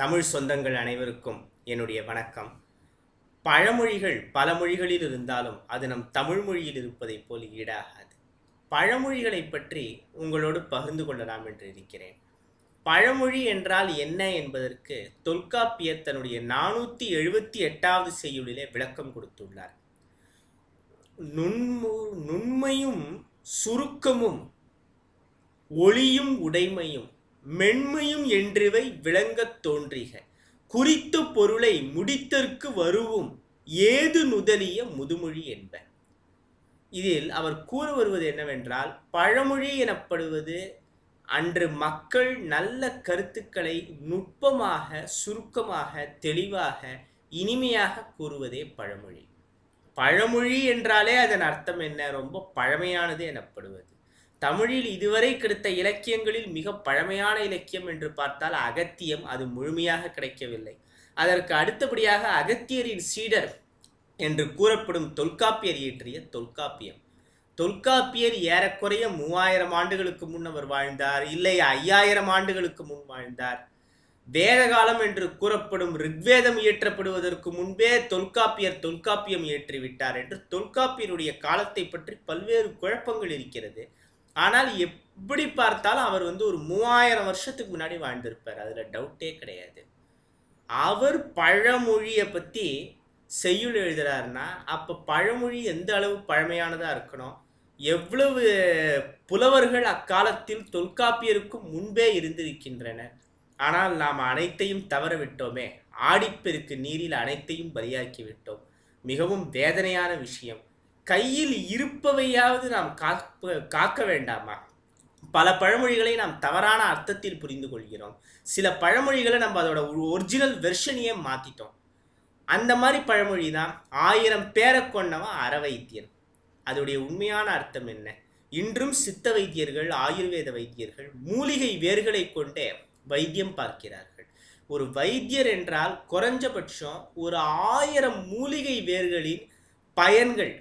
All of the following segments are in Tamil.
தமிழ் சொந்தங்கள் அனைவருக்கும் என்னுடைய வணக்கம். பழமொழிகள் பல மொழிகளில் இருந்தாலும் அது நம் தமிழ் மொழியில் இருப்பதைப் போல் ஈடாகாது. பழமொழிகளை பற்றி உங்களோடு பகிர்ந்து கொள்ளலாம் என்று இருக்கிறேன். பழமொழி என்றால் என்ன என்பதற்கு தொல்காப்பியர் தன்னுடைய நானூற்றி எழுபத்தி எட்டாவது செய்யுளிலே விளக்கம் கொடுத்துள்ளார். நுண்மு நுண்மையும் சுருக்கமும் ஒளியும் உடைமையும் மென்மையும் என்றிவை விளங்கத் தோன்றிக. குறித்த பொருளை முடித்தற்கு வருவும் ஏது நுதலிய முதுமொழி என்ப. இதில் அவர் கூற வருவது என்னவென்றால் பழமொழி எனப்படுவது அன்று மக்கள் நல்ல கருத்துக்களை நுட்பமாக சுருக்கமாக தெளிவாக இனிமையாக கூறுவதே பழமொழி. பழமொழி என்றாலே அதன் அர்த்தம் என்ன? ரொம்ப பழமையானது எனப்படுவது. தமிழில் இதுவரை கிடைத்த இலக்கியங்களில் மிக பழமையான இலக்கியம் என்று பார்த்தால் அகத்தியம். அது முழுமையாக கிடைக்கவில்லை. அதற்கு அடுத்தபடியாக அகத்தியரின் சீடர் என்று கூறப்படும் தொல்காப்பியர் இயற்றிய தொல்காப்பியம். தொல்காப்பியர் ஏறக்குறைய மூவாயிரம் ஆண்டுகளுக்கு முன் அவர் வாழ்ந்தார். இல்லை ஐயாயிரம் ஆண்டுகளுக்கு முன் வாழ்ந்தார். வேத காலம் என்று கூறப்படும் ரிக்வேதம் இயற்றப்படுவதற்கு முன்பே தொல்காப்பியர் தொல்காப்பியம் இயற்றிவிட்டார் என்று தொல்காப்பியருடைய காலத்தை பற்றி பல்வேறு குழப்பங்கள் இருக்கிறது. ஆனால் எப்படி பார்த்தாலும் அவர் வந்து ஒரு மூவாயிரம் வருஷத்துக்கு முன்னாடி வாழ்ந்திருப்பார். அதில் டவுட்டே கிடையாது. அவர் பழமொழியை பற்றி செய்யுள் எழுதுகிறாருன்னா அப்போ பழமொழி எந்த அளவு பழமையானதாக இருக்கணும்? எவ்வளவு புலவர்கள் அக்காலத்தில் தொல்காப்பியருக்கு முன்பே இருந்திருக்கின்றனர் ஆனால் நாம் அனைத்தையும் தவற விட்டோமே ஆடிப்பெருக்கு நீரில் அனைத்தையும் பலியாக்கி விட்டோம் மிகவும் வேதனையான விஷயம். கையில் இருப்பவையாவது நாம் காக்க காக்க வேண்டாமா? பல பழமொழிகளை நாம் தவறான அர்த்தத்தில் புரிந்து கொள்கிறோம். சில பழமொழிகளை நம்ம அதோட ஒரிஜினல் வெர்ஷனையே மாற்றிட்டோம் அந்த மாதிரி பழமொழி தான் ஆயிரம் பேரை கொண்டவன் அற வைத்தியன் அதோடைய உண்மையான அர்த்தம் என்ன? இன்றும் சித்த வைத்தியர்கள் ஆயுர்வேத வைத்தியர்கள் மூலிகை வேர்களை கொண்டே வைத்தியம் பார்க்கிறார்கள். ஒரு வைத்தியர் என்றால் குறைஞ்சபட்சம் ஒரு ஆயிரம் மூலிகை வேர்களின் பயன்கள்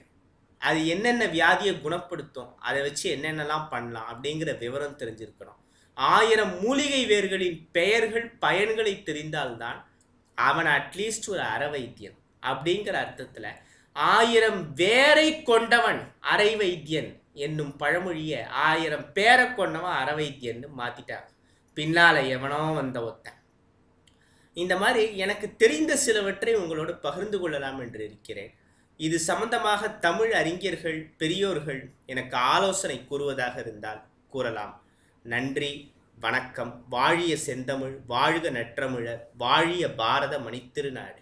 அது என்னென்ன வியாதியை குணப்படுத்தும் அதை வச்சு என்னென்னலாம் பண்ணலாம் அப்படிங்கிற விவரம் தெரிஞ்சிருக்கணும். ஆயிரம் மூலிகை வேர்களின் பெயர்கள் பயன்களை தெரிந்தால்தான் அவன் அட்லீஸ்ட் ஒரு அறவைத்தியன் அப்படிங்கிற அர்த்தத்தில் ஆயிரம் வேரை கொண்டவன் அரை வைத்தியன் என்னும் பழமொழியை ஆயிரம் பேரை கொண்டவன் அற வைத்தியன்னு மாற்றிட்டான் பின்னால் எவனோ வந்த ஒத்தன். இந்த மாதிரி எனக்கு தெரிந்த சிலவற்றை உங்களோடு பகிர்ந்து கொள்ளலாம் என்று இருக்கிறேன். இது சம்பந்தமாக தமிழ் அறிஞர்கள் பெரியோர்கள் எனக்கு ஆலோசனை கூறுவதாக இருந்தால் கூறலாம். நன்றி வணக்கம். வாழிய செந்தமிழ் வாழ்க நற்றமிழர் வாழிய பாரத மணித்திருநாடு